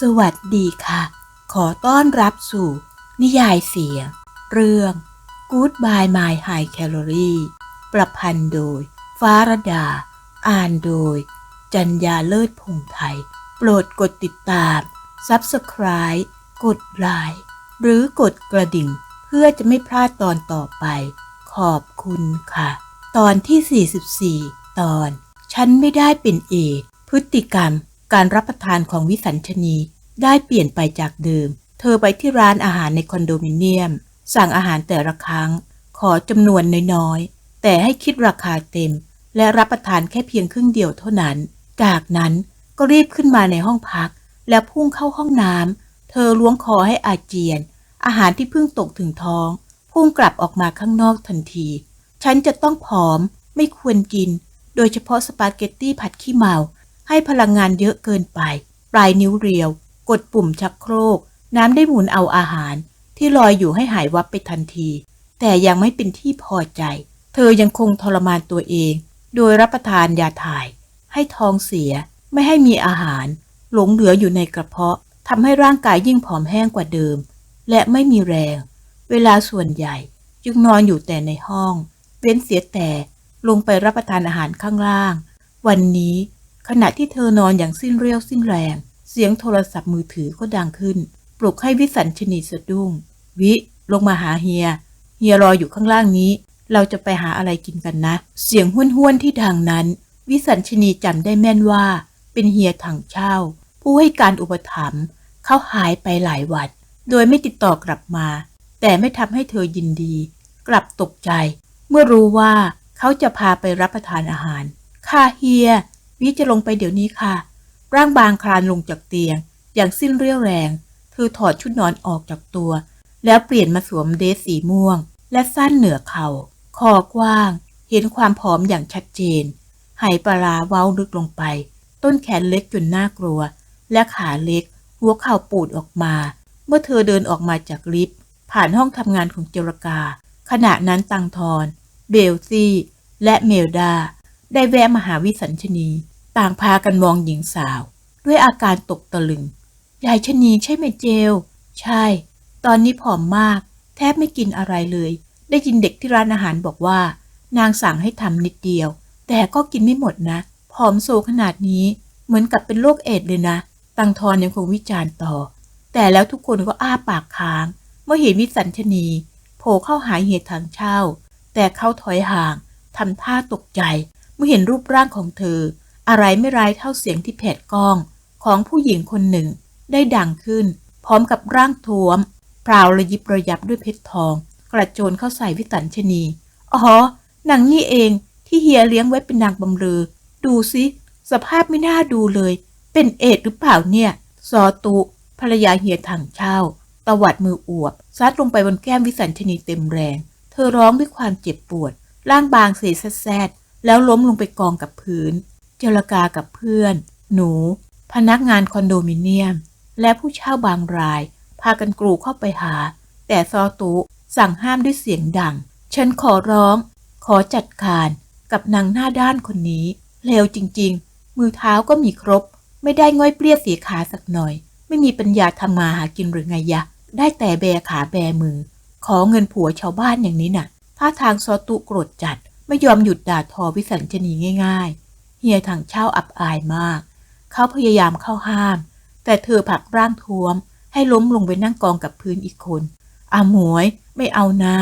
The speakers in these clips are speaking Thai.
สวัสดีค่ะ ขอต้อนรับสู่ นิยายเสียง เรื่อง Goodbye My High Calorie ประพันธ์โดย ฟ้ารดา อ่านโดย จัญญาเลิศพงไทย โปรดกดติดตาม Subscribe กดไลค์หรือกดกระดิ่ง เพื่อจะไม่พลาดตอนต่อไป ขอบคุณค่ะ ตอนที่ 44 ตอน ฉันไม่ได้เป็นเอกพฤติกรรม การรับประทานของวิสัญชนีได้เปลี่ยนไปจากเดิม เธอไปที่ร้านอาหารในคอนโดมิเนียม สั่งอาหารแต่ละครั้ง ขอจำนวนน้อยๆ แต่ให้คิดราคาเต็ม และรับประทานแค่เพียงครึ่งเดียวเท่านั้น จากนั้นก็รีบขึ้นมาในห้องพัก แล้วพุ่งเข้าห้องน้ำ เธอล้วงคอให้อาเจียน อาหารที่เพิ่งตกถึงท้อง พุ่งกลับออกมาข้างนอกทันที ฉันจะต้องผอม ไม่ควรกิน โดยเฉพาะสปาเกตตี้ผัดขี้เมา ให้พลังงานเยอะเกินไป ปลายนิ้วเรียว กดปุ่มชักโครก น้ำได้หมุนเอาอาหาร ที่ลอยอยู่ให้หายวับไปทันที แต่ยังไม่เป็นที่พอใจ เธอยังคงทรมานตัวเอง โดยรับประทานยาถ่าย ให้ท้องเสีย ไม่ให้มีอาหาร หลงเหลืออยู่ในกระเพาะทำให้ร่างกายยิ่งผอมแห้งกว่าเดิม และไม่มีแรง เวลาส่วนใหญ่ จึงนอนอยู่แต่ในห้อง เว้นเสียแต่ลงไปรับประทานอาหารข้างล่าง วันนี้ ขณะที่เธอนอนอย่างสิ้นเรี่ยวสิ้นแรง เสียงโทรศัพท์มือถือก็ดังขึ้น ปลุกให้วิสัญชนีสะดุ้ง วิลงมาหาเฮีย เฮียรออยู่ข้างล่างนี้ เราจะไปหาอะไรกินกันนะ เสียงห้วนห้วนๆที่ดังนั้น วิสัญชนีจำได้แม่นว่า เป็นเฮียถังเช่า ผู้ให้การอุปถัมภ์เขาหายไปหลายวัน โดยไม่ติดต่อกลับมา แต่ไม่ทำให้เธอยินดี กลับตกใจ เมื่อรู้ว่าเขาจะพาไปรับประทานอาหาร ค่ะเฮีย วิจะลงไปเดี๋ยวนี้ค่ะ ร่างบางคลานลงจากเตียง อย่างสิ้นเรี่ยวแรง เธอถอดชุดนอนออกจากตัว แล้วเปลี่ยนมาสวมเดรสสีม่วง และสั้นเหนือเขา่าคอกว้าง เห็นความผอมอย่างชัดเจนไหปลาราเว้าลึกลงไป ต้นแขนเล็กจนน่ากลัว และขาเล็ก หัวเข่าปูดออกมา เมื่อเธอเดินออกมาจากลิฟต์ผ่านห้องทำงานของเจรกา ขณะนั้นตังทอน เบลซี่ และเมลดา ได้แวะมาหาวิสัญชนี ต่างพากันมองหญิงสาว ด้วยอาการตกตะลึง ยายชนีใช่ไหมเจล ใช่ ตอนนี้ผอมมาก แทบไม่กินอะไรเลย ได้ยินเด็กที่ร้านอาหารบอกว่า นางสั่งให้ทำนิดเดียว แต่ก็กินไม่หมดนะ ผอมโซขนาดนี้เหมือนกับเป็นโรคเอดเลยนะ ตังทอนยังคงวิจารณ์ต่อ แต่แล้วทุกคนก็อ้าปากค้าง เมื่อเห็นวิสัญชนีโผล่เข้าหาเหตุทางเช่า แต่เขาถอยห่างทำท่าตกใจ เมื่อเห็นรูปร่างของเธอ อะไรไม่ร้ายเท่าเสียงที่แผดกล้อง ของผู้หญิงคนหนึ่งได้ดังขึ้น พร้อมกับร่างท้วมพราวระยิบระยับด้วยเพชรทอง กระโจนเข้าใส่วิสัญชนี อ๋อนางนี่เองที่เฮียเลี้ยงไว้เป็นนางบำเรอ ดูสิสภาพไม่น่าดูเลย เป็นเอดหรือเปล่าเนี่ย ซอตุภรรยาเฮียถังเช่าตวัดมืออวบซัดลงไปบนแก้มวิสัญชนีเต็มแรง เธอร้องด้วยความเจ็บปวด ร่างบางเสียแซด แล้วล้มลงไปกองกับพื้น เจรกากับเพื่อน หนู พนักงานคอนโดมิเนียม และผู้เช่าบางราย พากันกรูเข้าไปหา แต่ซอตุสั่งห้ามด้วยเสียงดัง ฉันขอร้อง ขอจัดการกับนางหน้าด้านคนนี้เลวจริง ๆ มือเท้าก็มีครบ ไม่ได้ง่อยเปรี้ยเสียขาสักหน่อย ไม่มีปัญญาทำมาหากินหรือไงยะ ได้แต่แบขาแบมือ ขอเงินผัวชาวบ้านอย่างนี้น่ะถ้าทางซอตุโกรธจัด ไม่ยอมหยุดด่าทอวิสัญชนีง่ายๆ เฮียทางเช่าอับอายมาก เขาพยายามเข้าห้าม แต่เธอผลักร่างท้วม ให้ล้มลงไปนั่งกองกับพื้นอีกคนอาหมวย ไม่เอานา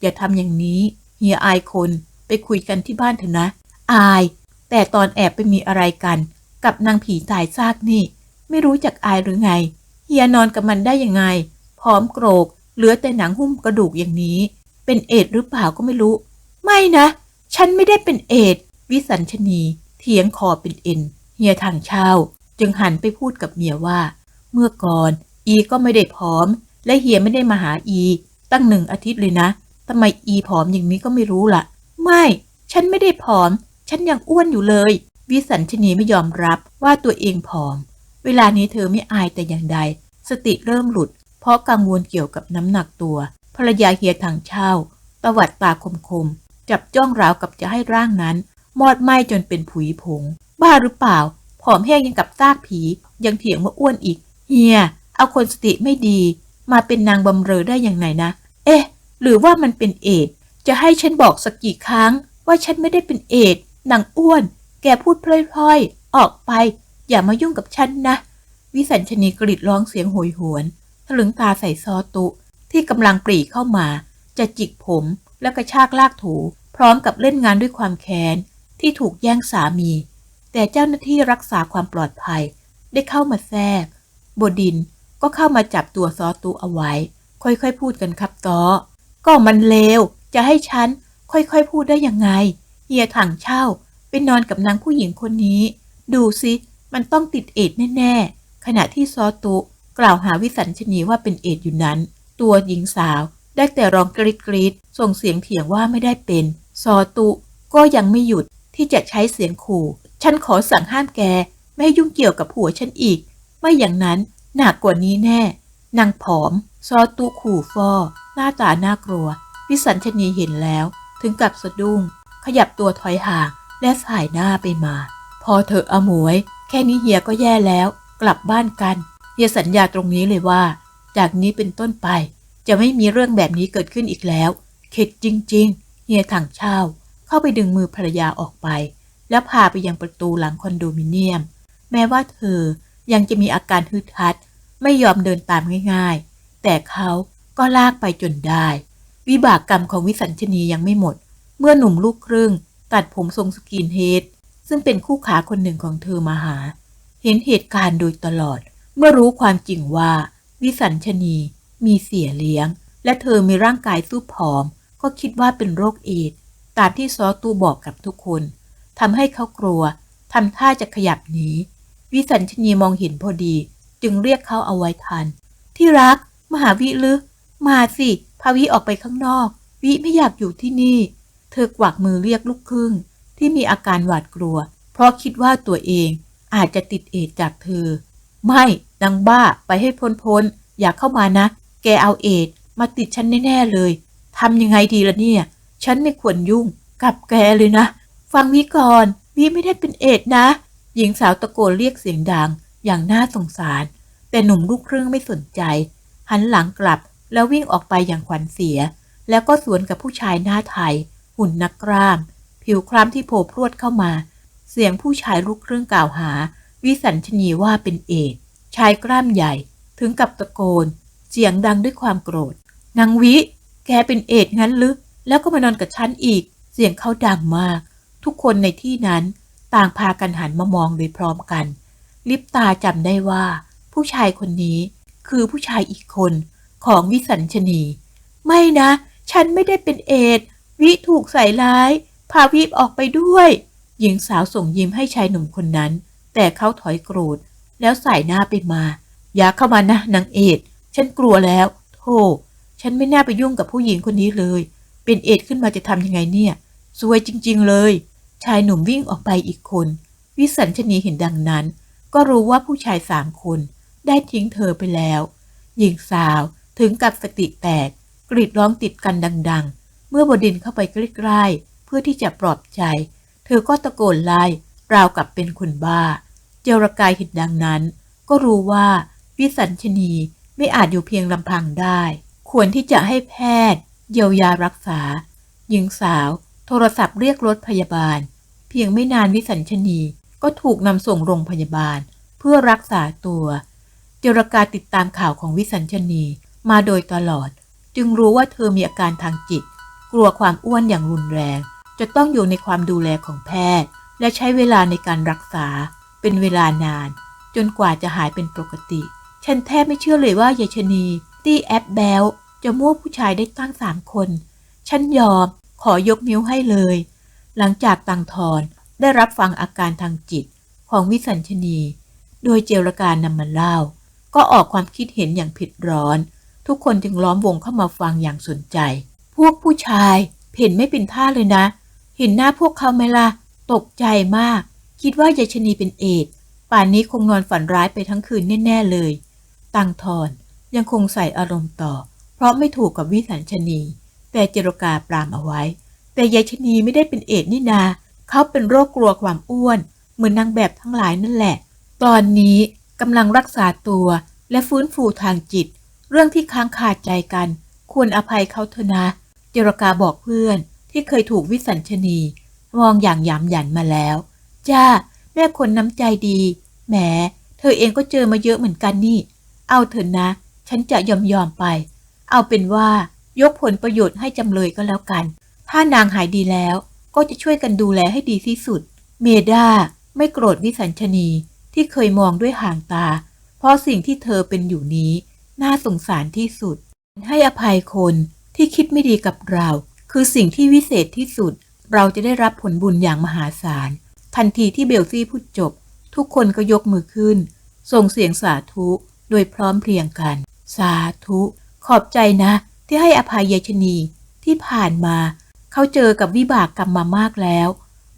อย่าทำอย่างนี้ เฮียอายคนไปคุยกันที่บ้านเถอะนะ อาย แต่ตอนแอบไปมีอะไรกัน กับนางผีตายซากนี่ ไม่รู้จักอายหรือไง เฮียนอนกับมันได้ยังไง พร้อมโกรก เหลือแต่หนังหุ้มกระดูกอย่างนี้ เป็นเอดหรือเปล่าก็ไม่รู้ ไม่นะ ฉันไม่ได้เป็นเอด วิสัญชนี เถียงคอเป็นเอ็น เฮียทางเช่าจึงหันไปพูดกับเมียว่า เมื่อก่อน อีก็ไม่ได้ผอม และเฮียไม่ได้มาหาอี ตั้งหนึ่งอาทิตย์เลยนะทำไมอีผอมอย่างนี้ก็ไม่รู้ล่ะ ไม่ ฉันไม่ได้ผอม ฉันยังอ้วนอยู่เลย วิสัญชนีไม่ยอมรับว่าตัวเองผอม เวลานี้เธอไม่อายแต่อย่างใด สติเริ่มหลุด เพราะกังวลเกี่ยวกับน้ำหนักตัว ภรรยาเฮียทางเช่าตวัดตาคมๆ จับจ้องราวกับจะให้ร่างนั้น มอดไหม้จนเป็นผุยผง บ้าหรือเปล่า ผอมแห้งยังกับซากผี ยังเถียงว่าอ้วนอีก เฮีย เอาคนสติไม่ดี มาเป็นนางบำเรอได้อย่างไหนนะ เอ๊ะ หรือว่ามันเป็นเอด จะให้ฉันบอกสักกี่ครั้ง ว่าฉันไม่ได้เป็นเอดนางอ้วน แกพูดพล่อยๆ ออกไป อย่ามายุ่งกับฉันนะ วิสัญชนีกรีดร้องเสียงโหยหวนถลึงตาใส่ซอตุ ที่กำลังปรีเข้ามา จะจิกผมและกระชากลากถู พร้อมกับเล่นงานด้วยความแค้นที่ถูกแย่งสามี แต่เจ้าหน้าที่รักษาความปลอดภัย ได้เข้ามาแทรกบดินก็เข้ามาจับตัวซอตุเอาไว้ ค่อยๆ พูดกันครับตอก็มันเลว จะให้ฉัน ค่อยๆ พูดได้ยังไง เฮียถังเช่าไปนอนกับนางผู้หญิงคนนี้ ดูสิมันต้องติดเอดแน่ๆ ขณะที่ซอตุกล่าวหาวิสัญชนีว่าเป็นเอดอยู่นั้น ตัวหญิงสาวได้แต่ร้องกรีดกรีดๆส่งเสียงเถียงว่าไม่ได้เป็น ซอตุก็ยังไม่หยุดที่จะใช้เสียงขู่ ฉันขอสั่งห้ามแก ไม่ให้ยุ่งเกี่ยวกับผัวฉันอีก ไม่อย่างนั้นหนักกว่านี้แน่ นางผอม ซอตุขู่ฟอ หน้าตาน่ากลัววิสัญชนีเห็นแล้ว ถึงกับสะดุ้ง ขยับตัวถอยห่าง และสายหน้าไปมา พอเถออมวย แค่นี้เฮียก็แย่แล้ว กลับบ้านกัน เฮียสัญญาตรงนี้เลยว่า จากนี้เป็นต้นไป จะไม่มีเรื่องแบบนี้เกิดขึ้นอีกแล้ว เข็ดจริง ๆ เฮียถังเช่า เข้าไปดึงมือภรรยาออกไป แล้วพาไปยังประตูหลังคอนโดมิเนียม แม้ว่าเธอยังจะมีอาการฮึดฮัด ไม่ยอมเดินตามง่ายๆ แต่เขาก็ลากไปจนได้ วิบากกรรมของวิสัญชนียังไม่หมด เมื่อหนุ่มลูกครึ่ง ตัดผมทรงสกินเฮดซึ่งเป็นคู่ขาคนหนึ่งของเธอมาหา เห็นเหตุการณ์โดยตลอด เมื่อรู้ความจริงว่า วิสัญชนีมีเสียเลี้ยง และเธอมีร่างกายสู้ผอม ก็คิดว่าเป็นโรคเอดส์ตามที่ซอตูบอกกับทุกคนทำให้เขากลัวทำท่าจะขยับหนีวิสัญชนีมองเห็นพอดี จึงเรียกเขาเอาไว้ทัน ที่รัก มหาวิลึมาสิพาวิออกไปข้างนอก วิไม่อยากอยู่ที่นี่ เธอกวักมือเรียกลูกครึ่ง ที่มีอาการหวาดกลัว เพราะคิดว่าตัวเองอาจจะติดเอดส์จากเธอ ไม่นางบ้าไปให้พ้นพ้นๆอย่าเข้ามานะ แกเอาเอดส์มาติดฉันแน่ ๆ เลย ทำยังไงดีล่ะเนี่ย ฉันไม่ควรยุ่งกับแกเลยนะ ฟังวิก่อนวิไม่ได้เป็นเอดนะ หญิงสาวตะโกนเรียกเสียงดัง อย่างน่าสงสาร แต่หนุ่มลูกครึ่งไม่สนใจ หันหลังกลับแล้ววิ่งออกไปอย่างขวัญเสีย แล้วก็สวนกับผู้ชายหน้าไทย หุ่นนักกล้าม ผิวคล้ำที่โผล่พรวดเข้ามา เสียงผู้ชายลูกครึ่งกล่าวหา วิสัญชนีว่าเป็นเอดชายกล้ามใหญ่ ถึงกับตะโกนเสียงดังด้วยความโกรธนางวิ แกเป็นเอดงั้นหรือแล้วก็มานอนกับฉันอีก เสียงเขาดังมาก ทุกคนในที่นั้นต่างพากันหันมามองโดยพร้อมกัน ลิปตาจำได้ว่า ผู้ชายคนนี้คือผู้ชายอีกคนของวิสัญชนี ไม่นะ ฉันไม่ได้เป็นเอดวิถูกใส่ร้าย พาวิออกไปด้วย หญิงสาวส่งยิ้มให้ชายหนุ่มคนนั้น แต่เขาถอยโกรธ แล้วใส่หน้าไปมา อย่าเข้ามานะนางเอดฉันกลัวแล้ว โธ่ ฉันไม่น่าไปยุ่งกับผู้หญิงคนนี้เลย เป็นเอดขึ้นมาจะทำยังไงเนี่ยซวยจริง ๆ เลย ชายหนุ่มวิ่งออกไปอีกคน วิสัญชนีเห็นดังนั้น ก็รู้ว่าผู้ชายสามคนได้ทิ้งเธอไปแล้ว หญิงสาวถึงกับสติแตก กรีดร้องติดกันดัง ๆ เมื่อบดินเข้าไปใกล้ๆเพื่อที่จะปลอบใจ เธอก็ตะโกนไล่ราวกับเป็นคนบ้า เจรกายเห็นดังนั้น ก็รู้ว่าวิสัญชนีไม่อาจอยู่เพียงลำพังได้ ควรที่จะให้แพทย์ เยียวยารักษา หญิงสาว โทรศัพท์เรียกรถพยาบาล เพียงไม่นานวิสัญชนีก็ถูกนำส่งโรงพยาบาล เพื่อรักษาตัวเจรกาติดตามข่าวของวิสัญชนีมาโดยตลอด จึงรู้ว่าเธอมีอาการทางจิต กลัวความอ้วนอย่างรุนแรง จะต้องอยู่ในความดูแลของแพทย์ และใช้เวลาในการรักษา เป็นเวลานาน จนกว่าจะหายเป็นปกติ ฉันแทบไม่เชื่อเลยว่ายายชนี ตี้แอปแบลจะมั่วผู้ชายได้ตั้งสามคน ฉันยอมขอยกนิ้วให้เลย หลังจากตังทอนได้รับฟังอาการทางจิตของวิสัญชนี โดยเจรการนำมาเล่า ก็ออกความคิดเห็นอย่างผิดร้อน ทุกคนจึงล้อมวงเข้ามาฟังอย่างสนใจ พวกผู้ชายเห็นไม่เป็นท่าเลยนะ เห็นหน้าพวกเขาไหมล่ะ ตกใจมาก คิดว่ายายชนีเป็นเอดป่านนี้คงนอนฝันร้ายไปทั้งคืนแน่ ๆเลย ตังทอน ยังคงใส่อารมณ์ต่อ เพราะไม่ถูกกับวิสัญชนี แต่เจรกาปรามเอาไว้ แต่ยายชนีไม่ได้เป็นเอดนี่นา เขาเป็นโรคกลัวความอ้วน เหมือนนางแบบทั้งหลายนั่นแหละ ตอนนี้กำลังรักษาตัวและฟื้นฟูทางจิต เรื่องที่ค้างคาใจกัน ควรอภัยเขาเถอะนะ เจรกาบอกเพื่อนที่เคยถูกวิสัญชนี มองอย่างหยามหยันมาแล้ว จ้า แม่คนน้ำใจดี แหม เธอเองก็เจอมาเยอะเหมือนกันนี่ เอาเถอะนะ ฉันจะยอมยอมไป เอาเป็นว่ายกผลประโยชน์ให้จำเลยก็แล้วกัน ถ้านางหายดีแล้ว ก็จะช่วยกันดูแลให้ดีที่สุด เมดาไม่โกรธวิสัญชนีที่เคยมองด้วยห่างตา เพราะสิ่งที่เธอเป็นอยู่นี้ น่าสงสารที่สุด ให้อภัยคนที่คิดไม่ดีกับเรา คือสิ่งที่วิเศษที่สุด เราจะได้รับผลบุญอย่างมหาศาล ทันทีที่เบลซี่พูดจบ ทุกคนก็ยกมือขึ้น ส่งเสียงสาธุ โดยพร้อมเพรียงกัน สาธุ ขอบใจนะ ที่ให้อภัยยายชนีที่ผ่านมา เขาเจอกับวิบากกรรมมามากแล้ว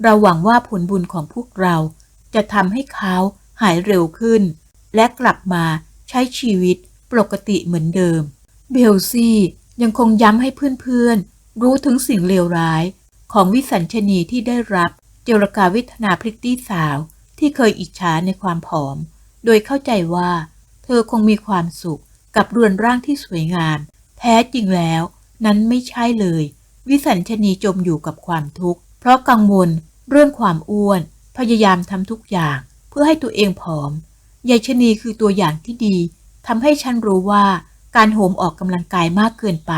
เราหวังว่าผลบุญของพวกเรา จะทำให้เขาหายเร็วขึ้น และกลับมาใช้ชีวิตปกติเหมือนเดิม เบลซี่ยังคงย้ำให้เพื่อนๆ รู้ถึงสิ่งเลวร้าย ของวิสัญชนีที่ได้รับเจรกาวิทนาพริตตี้สาว ที่เคยอิจฉาในความผอม โดยเข้าใจว่า เธอคงมีความสุข กับเรือนร่างที่สวยงาม แท้จริงแล้ว นั้นไม่ใช่เลย วิสัญชนีจมอยู่กับความทุกข์ เพราะกังวลเรื่องความอ้วน พยายามทำทุกอย่าง เพื่อให้ตัวเองผอมยายชนีคือตัวอย่างที่ดีทำให้ฉันรู้ว่าการโหมออกกำลังกายมากเกินไป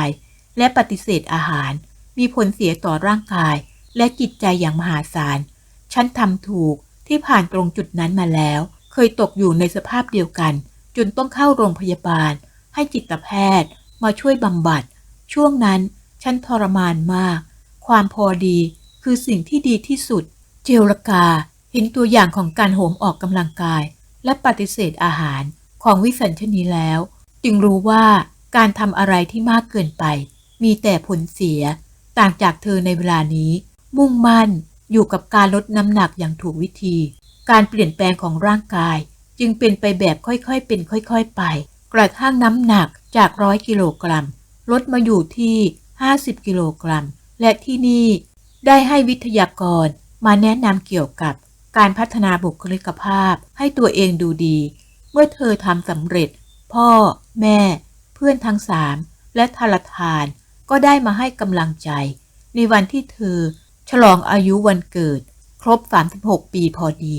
และปฏิเสธอาหาร มีผลเสียต่อร่างกาย และจิตใจอย่างมหาศาล ฉันทำถูกที่ผ่านตรงจุดนั้นมาแล้ว เคยตกอยู่ในสภาพเดียวกัน จนต้องเข้าโรงพยาบาล ให้จิตแพทย์มาช่วยบำบัด ช่วงนั้นฉันทรมานมาก ความพอดีคือสิ่งที่ดีที่สุด เจรกาเห็นตัวอย่างของการโหมออกกำลังกาย และปฏิเสธอาหารของวิสัญชนีแล้ว จึงรู้ว่าการทำอะไรที่มากเกินไป มีแต่ผลเสีย ต่างจากเธอในเวลานี้ มุ่งมั่นอยู่กับการลดน้ำหนักอย่างถูกวิธี การเปลี่ยนแปลงของร่างกาย จึงเป็นไปแบบค่อยๆเป็นค่อยๆไป กระทั่งน้ำหนักจากร้อยกิโลกรัม ลดมาอยู่ที่ 50 กิโลกรัม และที่นี่ได้ให้วิทยากรมาแนะนำเกี่ยวกับการพัฒนาบุคลิกภาพให้ตัวเองดูดี เมื่อเธอทำสำเร็จ พ่อ แม่ เพื่อนทั้งสาม และทารทาน ก็ได้มาให้กำลังใจ ในวันที่เธอ ฉลองอายุวันเกิด ครบ 36 ปีพอดี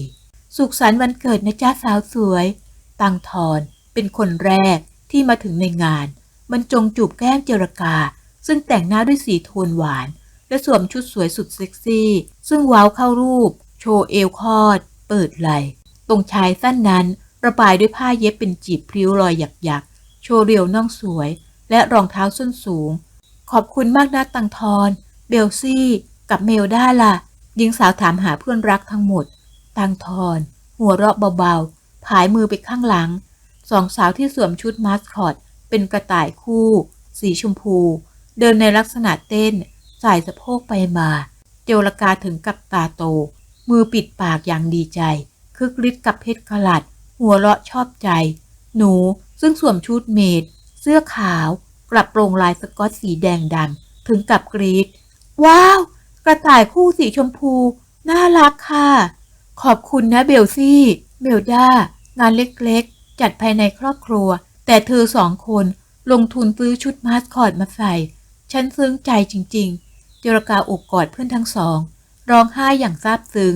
สุขสันต์วันเกิดนะจ้าสาวสวย ตังทอนเป็นคนแรกที่มาถึงในงาน มันจงจูบแก้มเจรกา ซึ่งแต่งหน้าด้วยสีโทนหวาน และสวมชุดสวยสุดเซ็กซี่ ซึ่งว้าวเข้ารูป โชว์เอวคอด เปิดไหลตรงชายสั้นนั้นระบายด้วยผ้าเย็บเป็นจีบพริ้วรอยหยักๆ โชว์เรียวน่องสวย และรองเท้าส้นสูง ขอบคุณมากนะตังทอน เบลซี่ กับเมลด้าล่ะหญิงสาวถามหาเพื่อนรักทั้งหมด ตังทอนหัวเราะเบาๆ ผายมือไปข้างหลัง สองสาวที่สวมชุดมาสคอต เป็นกระต่ายคู่ สีชมพู เดินในลักษณะเต้น สายสะโพกไปมา เจรกาถึงกับตาโต มือปิดปากอย่างดีใจ คึกฤทธิ์กับเพชรกลัด หัวเราะชอบใจ หนูซึ่งสวมชุดเมด เสื้อขาว กลับโปรงลายสกอตสีแดงดำถึงกับกรีดว้าว กระต่ายคู่สีชมพู น่ารักค่ะ ขอบคุณนะเบลซี่ เบลด้างานเล็กๆ จัดภายในครอบครัว แต่เธอสองคนลงทุนซื้อชุดมาสคอตมาใส่ ฉันซึ้งใจจริงๆ เจรกาอกกอดเพื่อนทั้งสอง ร้องไห้อย่างซาบซึ้ง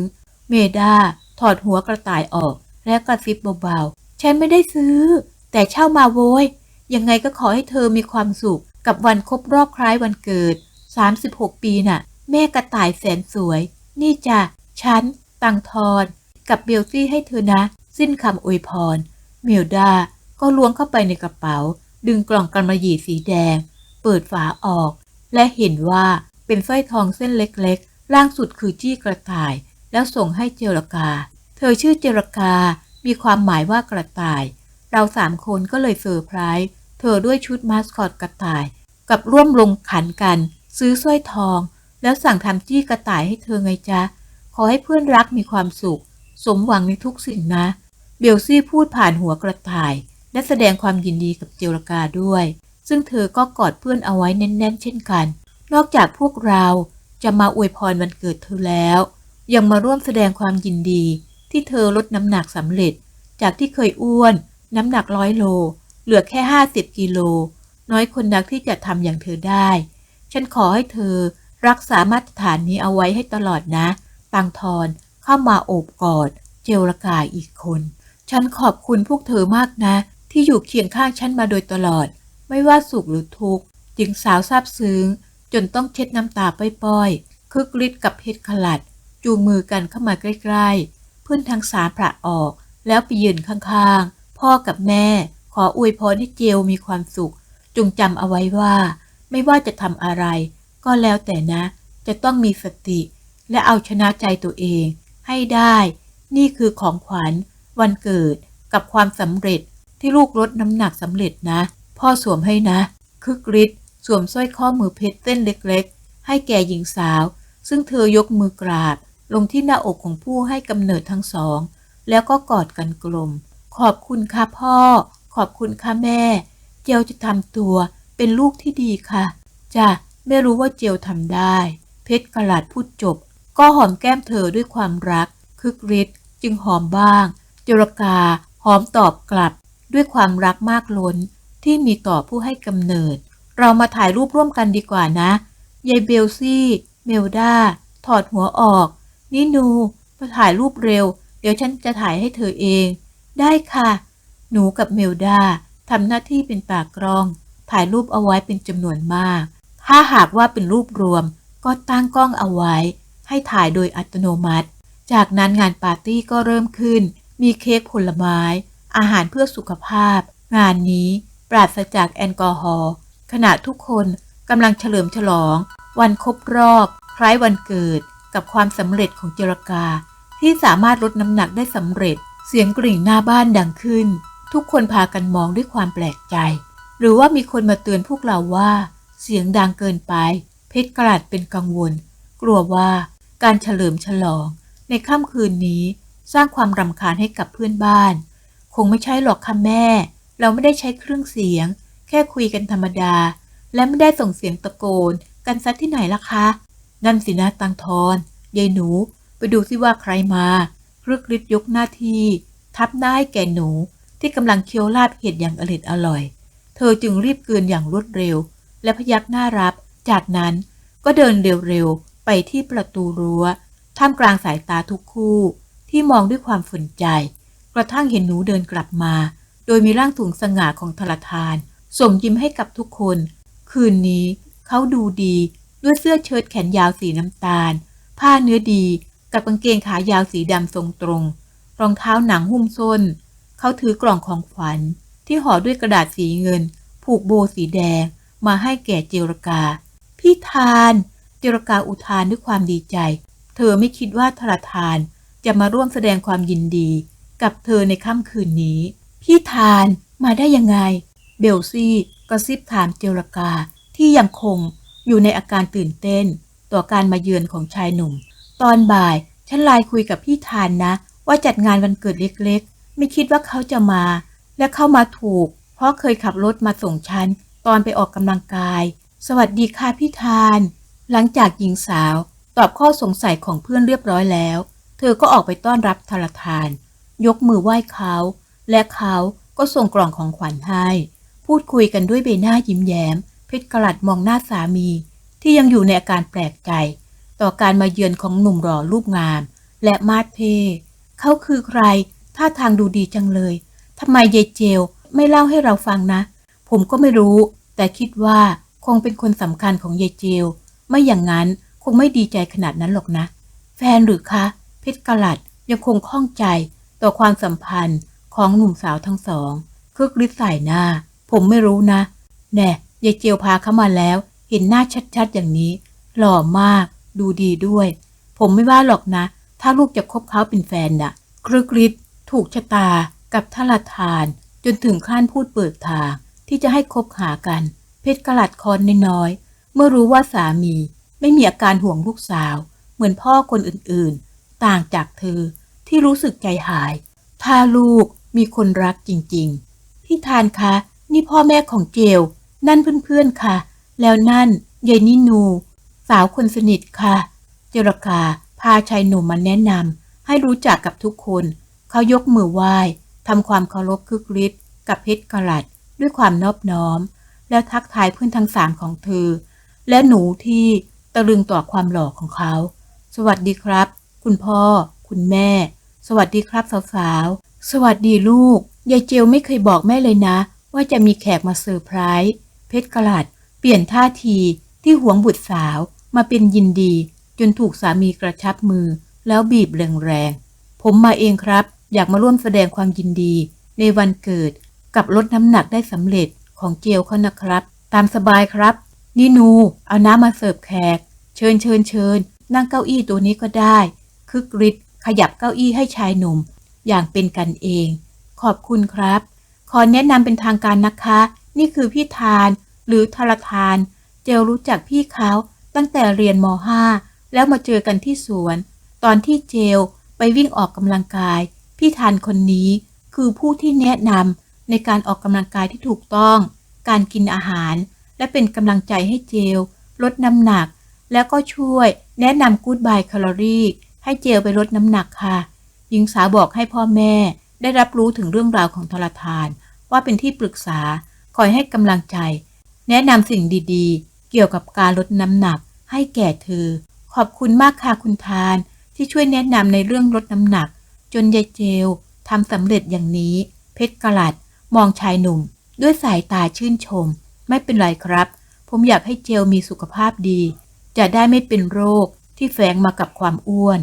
เมดาถอดหัวกระต่ายออก และกระซิบเบาๆ ฉันไม่ได้ซื้อ แต่เช่ามาโว้ย ยังไงก็ขอให้เธอมีความสุข กับวันครบรอบคล้ายวันเกิด 36 ปีน่ะ แม่กระต่ายแสนสวย นี่จ้ะ ฉัน ตังทอนกับเบลซี่ให้เธอนะ สิ้นคำอวยพร เมลดาก็ล้วงเข้าไปในกระเป๋า ดึงกล่องกำมะหยี่สีแดง เปิดฝาออก และเห็นว่าเป็นสร้อยทองเส้นเล็กๆ ล่างสุดคือจี้กระต่าย แล้วส่งให้เจรกา เธอชื่อเจรกา มีความหมายว่ากระต่าย เราสามคนก็เลยเซอร์ไพรส์เธอด้วยชุดมาสคอตกระต่าย กับร่วมลงขันกัน ซื้อสร้อยทอง แล้วสั่งทำจี้กระต่ายให้เธอไงจ๊ะ ขอให้เพื่อนรักมีความสุข สมหวังในทุกสิ่งนะ เบลซี่พูดผ่านหัวกระต่าย และแสดงความยินดีกับเจรกาด้วย ซึ่งเธอก็กอดเพื่อนเอาไว้แน่น ๆ เช่นกัน นอกจากพวกเราจะมาอวยพรวันเกิดเธอแล้ว ยังมาร่วมแสดงความยินดี ที่เธอลดน้ำหนักสำเร็จ จากที่เคยอ้วน น้ำหนักร้อยโล เหลือแค่ห้าสิบกิโล น้อยคนนักที่จะทำอย่างเธอได้ ฉันขอให้เธอรักษามาตรฐานนี้เอาไว้ให้ตลอดนะ ตังทอนเข้ามาโอบกอด เจลกาอีกคน ฉันขอบคุณพวกเธอมากนะ ที่อยู่เคียงข้างฉันมาโดยตลอด ไม่ว่าสุขหรือทุกข์หญิงสาวซาบซึ้ง จนต้องเช็ดน้ำตาป้อยๆคึกฤทธิ์กับเพชรขลัด จูงมือกันเข้ามาใกล้ๆ เพื่อนทั้งสามผละออก แล้วไปยืนข้างๆ พ่อกับแม่ ขออวยพรให้เจลมีความสุข จงจำเอาไว้ว่า ไม่ว่าจะทำอะไร ก็แล้วแต่นะ จะต้องมีสติ และเอาชนะใจตัวเองให้ได้ นี่คือของขวัญ วันเกิดกับความสำเร็จที่ลูกลดน้ำหนักสำเร็จนะ พ่อสวมให้นะ คึกฤทธิ์สวมสร้อยข้อมือเพชรเส้นเล็กๆ ให้แก่หญิงสาว ซึ่งเธอยกมือกราบ ลงที่หน้าอกของผู้ให้กำเนิดทั้งสอง แล้วก็กอดกันกลม ขอบคุณค่ะพ่อ ขอบคุณค่ะแม่ เจลจะทำตัวเป็นลูกที่ดีค่ะจ้ะไม่รู้ว่าเจลทำได้ เพชรกระลาดพูดจบ ก็หอมแก้มเธอด้วยความรัก คึกฤทธิ์จึงหอมบ้าง เจรกาหอมตอบกลับ ด้วยความรักมากล้นที่มีต่อผู้ให้กำเนิด เรามาถ่ายรูปร่วมกันดีกว่านะยายเบลซี่ เมลดาถอดหัวออกนี่นู มาถ่ายรูปเร็ว เดี๋ยวฉันจะถ่ายให้เธอเอง ได้ค่ะ หนูกับเมลดาทำหน้าที่เป็นปากกล้อง ถ่ายรูปเอาไว้เป็นจำนวนมาก ถ้าหากว่าเป็นรูปรวม ก็ตั้งกล้องเอาไว้ ให้ถ่ายโดยอัตโนมัติ จากนั้นงานปาร์ตี้ก็เริ่มขึ้น มีเค้กผลไม้ อาหารเพื่อสุขภาพ งานนี้ปราศจากแอลกอฮอล์ขณะทุกคนกำลังเฉลิมฉลอง วันครบรอบ คล้ายวันเกิด กับความสำเร็จของเจรกา ที่สามารถลดน้ำหนักได้สำเร็จ เสียงกริ่งหน้าบ้านดังขึ้น ทุกคนพากันมองด้วยความแปลกใจ หรือว่ามีคนมาเตือนพวกเราว่า เสียงดังเกินไป เพชรกระดาษเป็นกังวล กลัวว่า การเฉลิมฉลอง ในค่ำคืนนี้สร้างความรำคาญให้กับเพื่อนบ้าน คงไม่ใช่หรอกค่ะแม่ เราไม่ได้ใช้เครื่องเสียง แค่คุยกันธรรมดา และไม่ได้ส่งเสียงตะโกน กันซัดที่ไหนล่ะคะ นั่นสินะตังทอนยายหนู ไปดูสิว่าใครมารึกฤทธิ์ยกหน้าที่ ทับหน้าให้แก่หนูที่กำลังเคี้ยวลาบเห็ดอย่างอร็ดอร่อย เธอจึงรีบเกินอย่างรวดเร็ว และพยักหน้ารับ จากนั้นก็เดินเร็วๆ ไปที่ประตูรั้ว ท่ามกลางสายตาทุกคู่ ที่มองด้วยความสนใจ กระทั่งเห็นหนูเดินกลับมา โดยมีร่างถุงสง่าของธนาทานส่งยิ้มให้กับทุกคน คืนนี้เขาดูดีด้วยเสื้อเชิ้ตแขนยาวสีน้ำตาล ผ้าเนื้อดีกับกางเกงขายาวสีดำทรงตรง รองเท้าหนังหุ้มส้น เขาถือกล่องของขวัญ ที่ห่อด้วยกระดาษสีเงิน ผูกโบสีแดง มาให้แก่เจรกา พี่ทาน จรกาอุทานด้วยความดีใจ เธอไม่คิดว่าธราทานจะมาร่วมแสดงความยินดี กับเธอในค่ำคืนนี้ พี่ทานมาได้ยังไง เบลซี่กระซิบถามเจรกาที่ยังคงอยู่ในอาการตื่นเต้น ต่อการมาเยือนของชายหนุ่ม ตอนบ่ายฉันไลน์คุยกับพี่ทานนะ ว่าจัดงานวันเกิดเล็กๆ ไม่คิดว่าเขาจะมา และเข้ามาถูก เพราะเคยขับรถมาส่งฉันตอนไปออกกำลังกาย สวัสดีค่ะพี่ทาน หลังจากหญิงสาวตอบข้อสงสัยของเพื่อนเรียบร้อยแล้ว เธอก็ออกไปต้อนรับธารทาน ยกมือไหว้เขา และเขาก็ส่งกล่องของขวัญให้ พูดคุยกันด้วยใบหน้ายิ้มแย้ม เพชรกลัดมองหน้าสามี ที่ยังอยู่ในอาการแปลกใจ ต่อการมาเยือนของหนุ่มหล่อรูปงาม และมาดเพ เขาคือใคร ท่าทางดูดีจังเลยทำไมเยเจลไม่เล่าให้เราฟังนะ ผมก็ไม่รู้ แต่คิดว่าคงเป็นคนสำคัญของเยายเจล ไม่อย่างนั้นคงไม่ดีใจขนาดนั้นหรอกนะ แฟนหรือคะ เพชรกลัดยังคงข้องใจต่อความสัมพันธ์ของหนุ่มสาวทั้งสองคึกฤทธิ์ใส่หน้า ผมไม่รู้นะ แน่ยายเจียวพาเข้ามาแล้ว เห็นหน้าชัดๆอย่างนี้ หล่อมาก ดูดีด้วย ผมไม่ว่าหรอกนะ ถ้าลูกจะคบเขาเป็นแฟนน่ะครึกฤทธิ์ถูกชะตากับทลทาน จนถึงขั้นพูดเปิดทางที่จะให้คบหากัน เพชรกลัดคอนน้อยๆ เมื่อรู้ว่าสามีไม่มีอาการห่วงลูกสาว เหมือนพ่อคนอื่นๆ ต่างจากเธอที่รู้สึกใจหาย ถ้าลูกมีคนรักจริงๆ พี่ทานคะ นี่พ่อแม่ของเจล นั่นเพื่อนๆค่ะ แล้วนั่นยายนินู สาวคนสนิทค่ะ เจรกาพาชายหนุ่มมาแนะนำให้รู้จักกับทุกคน เขายกมือไหว้ทำความเคารพคึกฤทธิ์กับเพชรกลัดด้วยความนอบน้อม แล้วทักทายเพื่อนทั้งสามของเธอ และหนูที่ตะลึงต่อความหล่อของเขา สวัสดีครับ คุณพ่อ คุณแม่ สวัสดีครับสาวๆ สวัสดีลูก ยายเจลไม่เคยบอกแม่เลยนะ ว่าจะมีแขกมาเซอร์ไพรส์ เพชรกลัด เปลี่ยนท่าทีที่หวงบุตรสาวมาเป็นยินดี จนถูกสามีกระชับมือ แล้วบีบแรงๆ ผมมาเองครับ อยากมาร่วมแสดงความยินดี ในวันเกิดกับลดน้ำหนักได้สำเร็จของเจลเขานะครับ ตามสบายครับ นี่นู เอาน้ำมาเสิร์ฟแขก เชิญเชิญเชิญ นั่งเก้าอี้ตัวนี้ก็ได้ คึกฤทธิ์ขยับเก้าอี้ให้ชายหนุ่ม อย่างเป็นกันเอง ขอบคุณครับ ขอแนะนำเป็นทางการนะคะ นี่คือพี่ทาน หรือทารทาน เจลรู้จักพี่เขาตั้งแต่เรียนม .5 แล้วมาเจอกันที่สวน ตอนที่เจลไปวิ่งออกกำลังกาย พี่ทานคนนี้คือผู้ที่แนะนำในการออกกำลังกายที่ถูกต้อง การกินอาหาร และเป็นกำลังใจให้เจล ลดน้ำหนัก แล้วก็ช่วยแนะนำกู๊ดบายแคลอรี่ให้เจลไปลดน้ำหนักค่ะ หญิงสาวบอกให้พ่อแม่ ได้รับรู้ถึงเรื่องราวของทรทาน ว่าเป็นที่ปรึกษาคอยให้กำลังใจ แนะนำสิ่งดีๆ เกี่ยวกับการลดน้ำหนัก ให้แก่เธอ ขอบคุณมากค่ะคุณทาน ที่ช่วยแนะนำในเรื่องลดน้ำหนัก จนยายเจลทำสำเร็จอย่างนี้ เพชรกลัด มองชายหนุ่ม ด้วยสายตาชื่นชม ไม่เป็นไรครับ ผมอยากให้เจลมีสุขภาพดี จะได้ไม่เป็นโรคที่แฝงมากับความอ้วน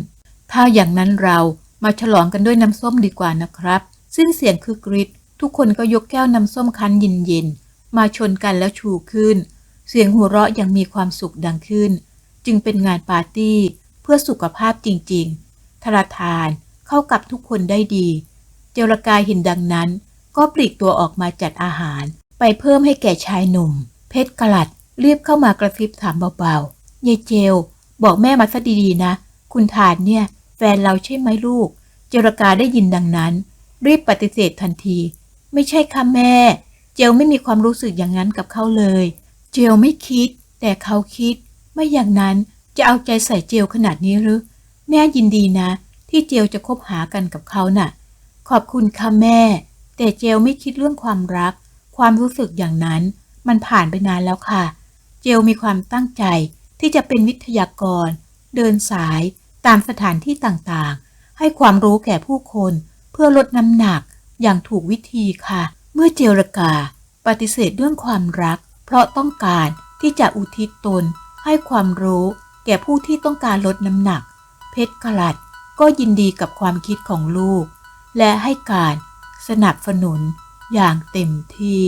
ถ้าอย่างนั้นเรามาฉลองกันด้วยน้ำส้มดีกว่านะครับ สิ้นเสียงคือกริดทุกคนก็ยกแก้วน้ำส้มคั้นเย็นๆ มาชนกันแล้วชูขึ้น เสียงหัวเราะยังมีความสุขดังขึ้น จึงเป็นงานปาร์ตี้เพื่อสุขภาพจริงๆธราทานเข้ากับทุกคนได้ดี เจรกายเห็นดังนั้น ก็ปลีกตัวออกมาจัดอาหาร ไปเพิ่มให้แก่ชายหนุ่ม เพชรกลัดรีบเข้ามากระซิบถามเบาๆยายเจล บอกแม่มาซะดีๆนะ คุณทานเนี่ย แฟนเราใช่ไหมลูก เจรกาได้ยินดังนั้น รีบปฏิเสธทันที ไม่ใช่ค่ะแม่ เจลไม่มีความรู้สึกอย่างนั้นกับเขาเลย เจลไม่คิด แต่เขาคิด ไม่อย่างนั้นจะเอาใจใส่เจลขนาดนี้หรือ แม่ยินดีนะ ที่เจลจะคบหากันกับเขาน่ะ ขอบคุณค่ะแม่ แต่เจลไม่คิดเรื่องความรัก ความรู้สึกอย่างนั้นมันผ่านไปนานแล้วค่ะ เจลมีความตั้งใจที่จะเป็นวิทยากร เดินสาย ตามสถานที่ต่างๆ ให้ความรู้แก่ผู้คนเพื่อลดน้ำหนักอย่างถูกวิธีค่ะ เมื่อเจรกา ปฏิเสธเรื่องความรัก เพราะต้องการที่จะอุทิศตน ให้ความรู้แก่ผู้ที่ต้องการลดน้ำหนัก เพชรกลัดก็ยินดีกับความคิดของลูก และให้การสนับสนุน อย่างเต็มที่